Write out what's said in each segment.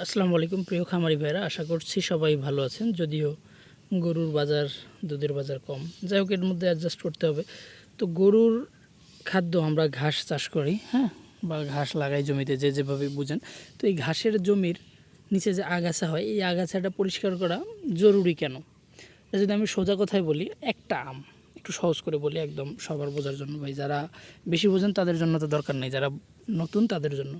আসসালামু আলাইকুম, প্রিয় খামারি ভাইরা আশা করছি সবাই ভালো আছেন। যদিও গরুর বাজার, দুধের বাজার কম। যাই হোক, এর মধ্যে অ্যাডজাস্ট করতে হবে। তো গরুর খাদ্য আমরা ঘাস চাষ করি হ্যাঁ? বা ঘাস লাগাই জমিতে, যে যেভাবে বুঝেন। তো এই ঘাসের জমির নিচে যে আগাছা হয়, এই আগাছাটা পরিষ্কার করা জরুরি কেন? যদি আমি সোজা কথায় বলি, একটা আম। একটু সহজ করে বলি একদম সবার বোঝার জন্য ভাই, যারা বেশি বোঝেন তাদের জন্য তো দরকার নেই, যারা নতুন তাদের জন্য।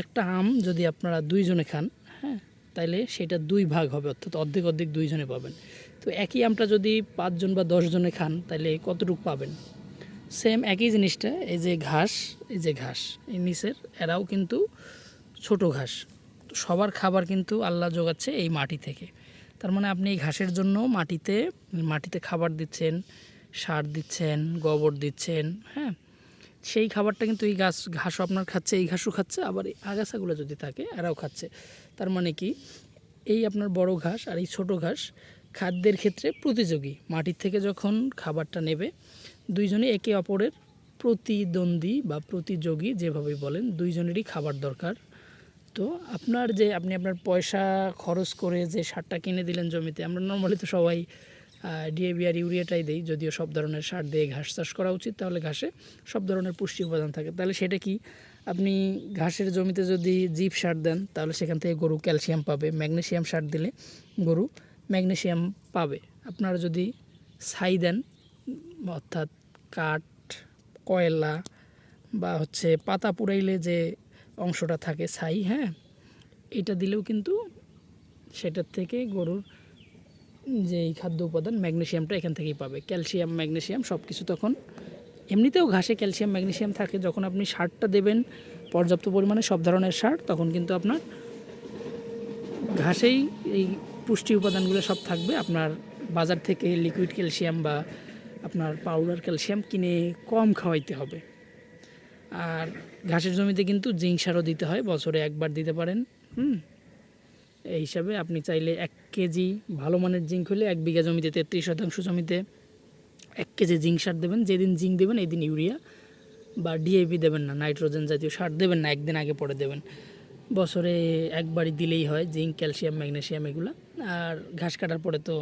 একটা আম যদি আপনারা দুইজনে খান হ্যাঁ তাইলে সেটা দুই ভাগ হবে, অর্থাৎ অর্ধেক অর্ধেক দুইজনে পাবেন। তো একই আমটা যদি পাঁচজন বা দশজনে খান তাহলে কতটুকু পাবেন? সেম একই জিনিসটা, এই যে ঘাস, এই যে ঘাস, এই নিচের, এরাও কিন্তু ছোট ঘাস। তো সবার খাবার কিন্তু আল্লাহ যোগাচ্ছে এই মাটি থেকে। তার মানে আপনি এই ঘাসের জন্য মাটিতে মাটিতে খাবার দিচ্ছেন সার দিচ্ছেন, গোবর দিচ্ছেন হ্যাঁ? সেই খাবারটা কিন্তু এই ঘাস, ঘাসও আপনার খাচ্ছে, এই ঘাসও খাচ্ছে, আবার এই আগাছাগুলো যদি থাকে, এরাও খাচ্ছে। তার মানে কি? এই আপনার বড় ঘাস আর এই ছোট ঘাস খাদ্যের ক্ষেত্রে প্রতিযোগী। মাটির থেকে যখন খাবারটা নেবে দুইজনে একে অপরের প্রতিদ্বন্দ্বী বা প্রতিযোগী যেভাবে বলেন, দুইজনেরই খাবার দরকার। তো আপনার যে, আপনি আপনার পয়সা খরচ করে যে সারটা কিনে দিলেন জমিতে, আমরা নর্মালি তো সবাই ডিএবি আর ইউরিয়াটাই দিই, যদিও সব ধরনের সার দিয়ে ঘাস চাষ করা উচিত, তাহলে ঘাসে সব ধরনের পুষ্টি উপাদান থাকে। তাহলে সেটা কি? আপনি ঘাসের জমিতে যদি জিপ সার দেন, তাহলে সেখান থেকে গরু ক্যালসিয়াম পাবে। ম্যাগনেসিয়াম সার দিলে গরু ম্যাগনেশিয়াম পাবে। আপনারা যদি ছাই দেন, অর্থাৎ কাঠ, কয়লা বা হচ্ছে পাতা পুড়াইলে যে অংশটা থাকে ছাই হ্যাঁ এটা দিলেও কিন্তু সেটার থেকে গরুর যে এই খাদ্য উপাদান ম্যাগনেশিয়ামটা এখান থেকেই পাবে। ক্যালসিয়াম, ম্যাগনেশিয়াম সব কিছু তখন এমনিতেও ঘাসে ক্যালসিয়াম ম্যাগনেসিয়াম থাকে। যখন আপনি সারটা দেবেন, পর্যাপ্ত পরিমাণে সব ধরনের সার, তখন কিন্তু আপনার ঘাসেই এই পুষ্টি উপাদানগুলো সব থাকবে। আপনার বাজার থেকে লিকুইড ক্যালসিয়াম বা আপনার পাউডার ক্যালসিয়াম কিনে কম খাওয়াইতে হবে। আর ঘাসের জমিতে কিন্তু জিঙ্ক সারও দিতে হয়, বছরে একবার দিতে পারেন। হুম? এই হিসাবে আপনি চাইলে এক কেজি ভালো মানের জিঙ্ক হলে এক বিঘা জমিতে তেত্রিশ শতাংশ জমিতে এক কেজি জিঙ্ক সার দেবেন। যেদিন জিঙ্ক দেবেন এই দিন ইউরিয়া বা ডিএপি দেবেন না, নাইট্রোজেন জাতীয় সার দেবেন না, একদিন আগে পরে দেবেন। বছরে একবারই দিলেই হয় জিঙ্ক, ক্যালসিয়াম, ম্যাগনেসিয়াম এগুলো। আর ঘাস কাটার পরে তো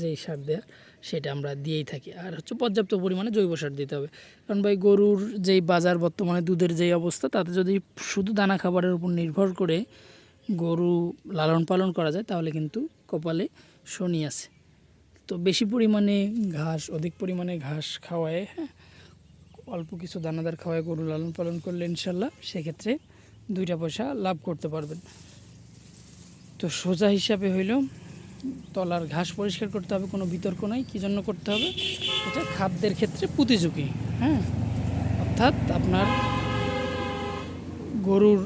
যেই সার দেওয়া সেটা আমরা দিয়েই থাকি। আর হচ্ছে পর্যাপ্ত পরিমাণে জৈব সার দিতে হবে। কারণ ভাই, গরুর যেই বাজার বর্তমানে দুধের যেই অবস্থা, তাতে যদি শুধু দানা খাবারের উপর নির্ভর করে গরু লালন পালন করা যায়, তাহলে কিন্তু কপালে শনি আছে। তো বেশি পরিমাণে ঘাস, অধিক পরিমাণে ঘাস খাওয়ায় হ্যাঁ অল্প কিছু দানাদার খাওয়ায় গরু লালন পালন করলে ইনশাল্লাহ সেক্ষেত্রে দুইটা পয়সা লাভ করতে পারবেন। তো সোজা হিসাবে হইল, তলার ঘাস পরিষ্কার করতে হবে, কোনো বিতর্ক নাই, কী জন্য করতে হবে? এটা খাদ্যের ক্ষেত্রে প্রতিযোগী হ্যাঁ অর্থাৎ আপনার গরুর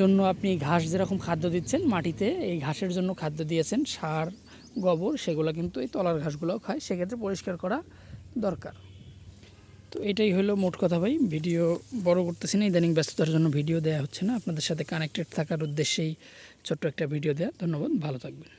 জন্য আপনি ঘাস যেরকম খাদ্য দিচ্ছেন মাটিতে, এই ঘাসের জন্য খাদ্য দিয়েছেন, সার, গোবর, সেগুলো কিন্তু এই তলার ঘাসগুলোও খায়, সেক্ষেত্রে পরিষ্কার করা দরকার। তো এটাই হলো মোট কথা ভাই, ভিডিও বড় করতেছি না, ইদানিং ব্যস্ততার জন্য ভিডিও দেওয়া হচ্ছে না, আপনাদের সাথে কানেক্টেড থাকার উদ্দেশ্যেই ছোট্ট একটা ভিডিও দেওয়া ধন্যবাদ, ভালো থাকবেন।